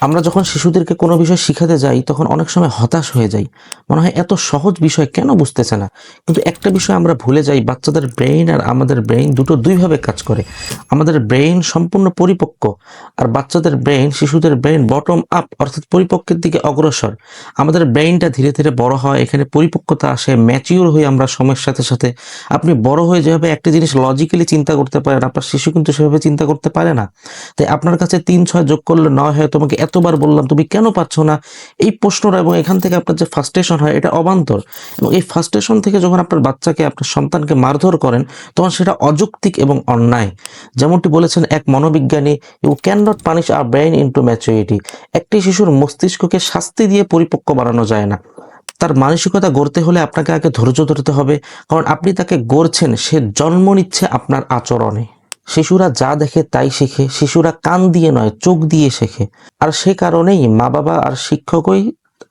আমরা যখন শিশুদেরকে কোনো বিষয় শিখাতে যাই, তখন অনেক সময় হতাশ হয়ে যাই। মনে হয় এত সহজ বিষয় কেন বুঝতেছে না? কিন্তু একটা বিষয় আমরা ভুলে যাই, বাচ্চাদের ব্রেইন আর আমাদের ব্রেইন দুটো দুইভাবে কাজ করে। আমাদের ব্রেইন সম্পূর্ণ পরিপক্ক, আর বাচ্চাদের ব্রেইন শিশুদের ব্রেইন বটম আপ অর্থাৎ পরিপক্কের দিকে অগ্রসর। আমাদের ব্রেইনটা ধীরে ধীরে বড় হয়, এখানে পরিপক্কতা আসে ম্যাচিওর হয়ে আমরা সময়ের সাথে সাথে। আপনি বড় হয়ে যেভাবে একটা জিনিস লজিক্যালি চিন্তা করতে পারেন, আপনার শিশু কিন্তু সেভাবে চিন্তা করতে পারে না। তাই আপনার কাছে তিন, ছয় যোগ করলে নয় হয়, তোমাকে এতবার বললাম, তুমি কেন পাচ্ছ না? এই প্রশ্নটা এবং এখান থেকে আপনার যে ফার্স্টেশন হয়, এটা অবান্তর। এবং এই ফার্স্টেশন থেকে যখন আপনার বাচ্চাকে, আপনার সন্তানকে মারধর করেন, তখন সেটা অযৌক্তিক এবং অন্যায়। যেমনটি বলেছেন এক মনোবিজ্ঞানী you can not punish our brain into maturity একটি শিশুর মস্তিষ্ককে শাস্তি দিয়ে পরিপক্ক বানানো যায় না। তার মানসিকতা গড়তে হলে আপনাকে আগে ধৈর্য ধরতে হবে, কারণ আপনি তাকে গড়ছেন, সে জন্ম নিচ্ছে আপনার আচরণে। শিশুরা যা দেখে তাই শেখে, শিশুরা কান দিয়ে নয়, চোখ দিয়ে শেখে। আর সে কারণেই মা বাবা আর শিক্ষকই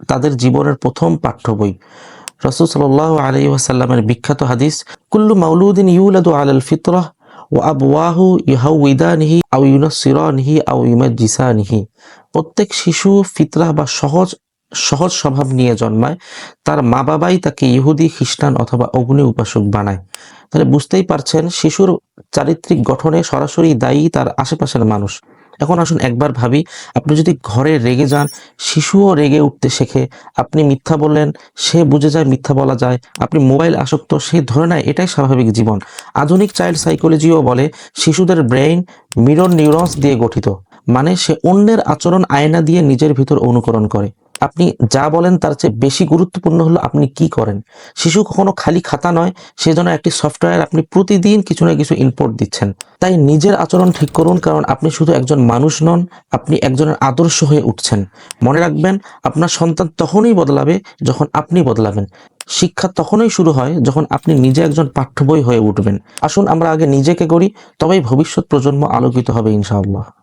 তাদের জীবনের প্রথম পাঠ্য বই। রসুল সাল্লাহ আলী ওয়াসাল্লামের বিখ্যাত হাদিস, কুল্লু মাউলুদ্দিন ইউলাদু আলাল ফিতরাহ ও আবওয়াহু ইহাউইদানিহি আউ ইউনসিরানিহি আউ ইমাজিসানিহি প্রত্যেক শিশু ফিতরাহ বা সহজ সহজ স্বভাব নিয়ে জন্মায়, তার মা বাবাই তাকে ইহুদি, খ্রিস্টান অথবা অগ্নি উপাসক বানায়। তাহলে বুঝতেই পারছেন, শিশুর চারিত্রিক গঠনে সরাসরি দায়ী তার আশেপাশের মানুষ। এখন আসুন একবার ভাবি, আপনি যদি ঘরে রেগে যান, শিশুও রেগে উঠতে শেখে। আপনি মিথ্যা বললেন, সে বুঝে যায় মিথ্যা বলা যায়। আপনি মোবাইল আসক্ত, সে ধরে নেয় এটাই স্বাভাবিক জীবন। আধুনিক চাইল্ড সাইকোলজিও বলে, শিশুদের ব্রেইন মিরর নিউরনস দিয়ে গঠিত। মানে সে অন্যের আচরণ আয়না দিয়ে নিজের ভিতর অনুকরণ করে। আপনি যা বলেন তার চেয়ে বেশি গুরুত্বপূর্ণ হলো আপনি কি করেন। শিশু কখনো খালি খাতা নয়, সেজন্য একটি সফটওয়্যার আপনি প্রতিদিন কিছু না কিছু ইনপুট দিচ্ছেন। তাই নিজের আচরণ ঠিক করুন, কারণ আপনি শুধু একজন মানুষ নন, আপনি একজনের আদর্শ হয়ে উঠছেন। মনে রাখবেন, আপনার সন্তান তখনই বদলাবে যখন আপনি বদলাবেন। শিক্ষা তখনই শুরু হয় যখন আপনি নিজে একজন পাঠ্য বই হয়ে উঠবেন। আসুন আমরা আগে নিজেকে করি তবেই ভবিষ্যৎ প্রজন্ম আলোকিত হবে ইনশাআল্লাহ।